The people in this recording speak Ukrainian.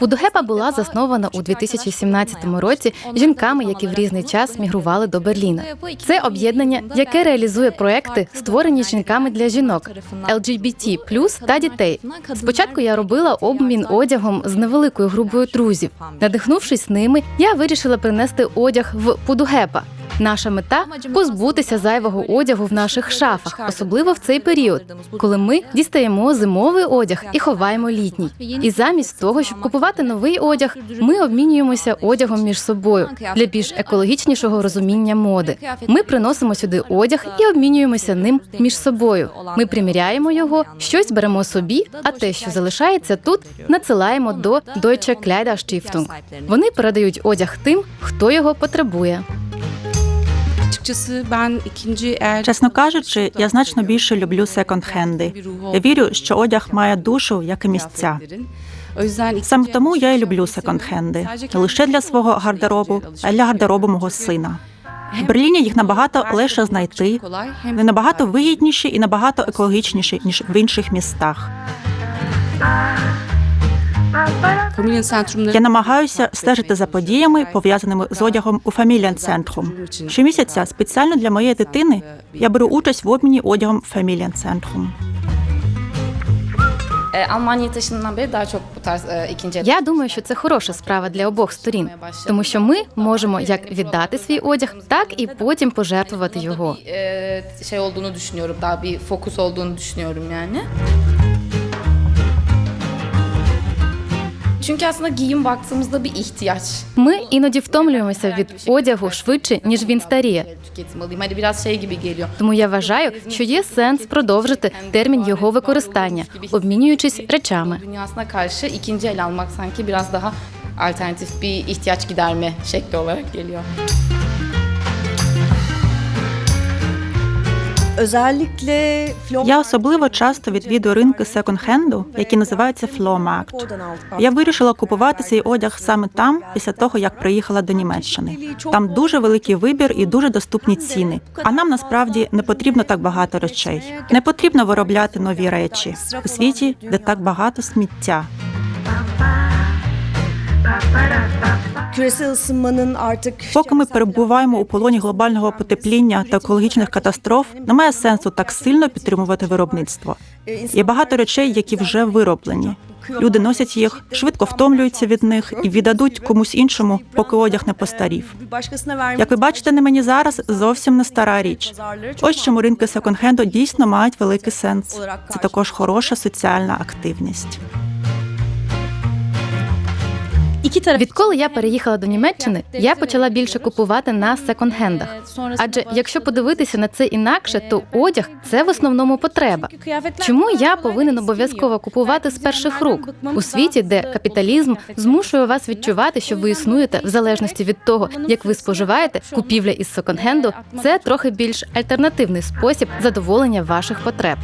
Удогепа була заснована у 2017 році жінками, які в різний час мігрували до Берліна. Це об'єднання, яке реалізує проекти, створені жінками для жінок, LGBT+, та дітей. Спочатку я робила обмін одягом з невеликою групою друзів. Надихнувшись ними, я вирішила принести одяг в Пудугепа. Наша мета позбутися зайвого одягу в наших шафах, особливо в цей період, коли ми дістаємо зимовий одяг і ховаємо літній. І замість того, щоб купувати новий одяг, ми обмінюємося одягом між собою для більш екологічнішого розуміння моди. Ми приносимо сюди одяг і обмінюємося ним між собою. Ми приміряємо його, щось беремо собі, а те, що залишається тут, надсилаємо до Deutsche Kleiderstiftung. Вони передають одяг тим, хто його потребує. Чесно кажучи, я значно більше люблю секонд-хенди. Я вірю, що одяг має душу, як і місця. Саме тому я і люблю секонд-хенди. Не лише для свого гардеробу, а й для гардеробу мого сина. В Берліні їх набагато легше знайти, вони набагато вигідніші і набагато екологічніші, ніж в інших містах. Я намагаюся стежити за подіями, пов'язаними з одягом у Фамілієнцентрум. Щомісяця спеціально для моєї дитини я беру участь в обміні одягом tarz e, ikinci el Я думаю, що це хороша справа для обох сторін, тому що ми можемо як віддати свій одяг, так і потім пожертвувати його. şey olduğunu düşünüyorum. Daha bir fokus olduğunu düşünüyorum yani. Çünkü aslında giyim baktığımızda bir ihtiyaç. Ми іноді втомлюємося від одягу швидше, ніж він старіє. Tüketim alayım. Hani biraz şey gibi geliyor. Тому я вважаю, що є сенс продовжити термін його використання, обмінюючись речами. Dünyasına karşı ikinci el almak sanki biraz daha alternatif bir ihtiyaç giderme şekli olarak geliyor. Я особливо часто відвідую ринки секонд-хенду, які називаються Фломакт. Я вирішила купувати цей одяг саме там, після того як приїхала до Німеччини. Там дуже великий вибір і дуже доступні ціни. А нам насправді не потрібно так багато речей. Не потрібно виробляти нові речі у світі, де так багато сміття. Küresel ısınmanın Поки ми перебуваємо у полоні глобального потепління та екологічних катастроф, немає сенсу так сильно підтримувати виробництво. Є багато речей, які вже вироблені. Люди носять їх, швидко втомлюються від них і віддадуть комусь іншому, поки одяг не постарів. Як ви бачите, на мені зараз зовсім не стара річ. Ось чому ринки секонд-хенду дійсно мають великий сенс. Це також хороша соціальна активність. Відколи я переїхала до Німеччини, я почала більше купувати на секонд-хендах. Адже якщо подивитися на це інакше, то одяг це в основному потреба. Чому я повинен обов'язково купувати з перших рук у світі, де капіталізм змушує вас відчувати, що ви існуєте в залежності від того, як ви споживаєте, купівля із секонд-хенду – це трохи більш альтернативний спосіб задоволення ваших потреб.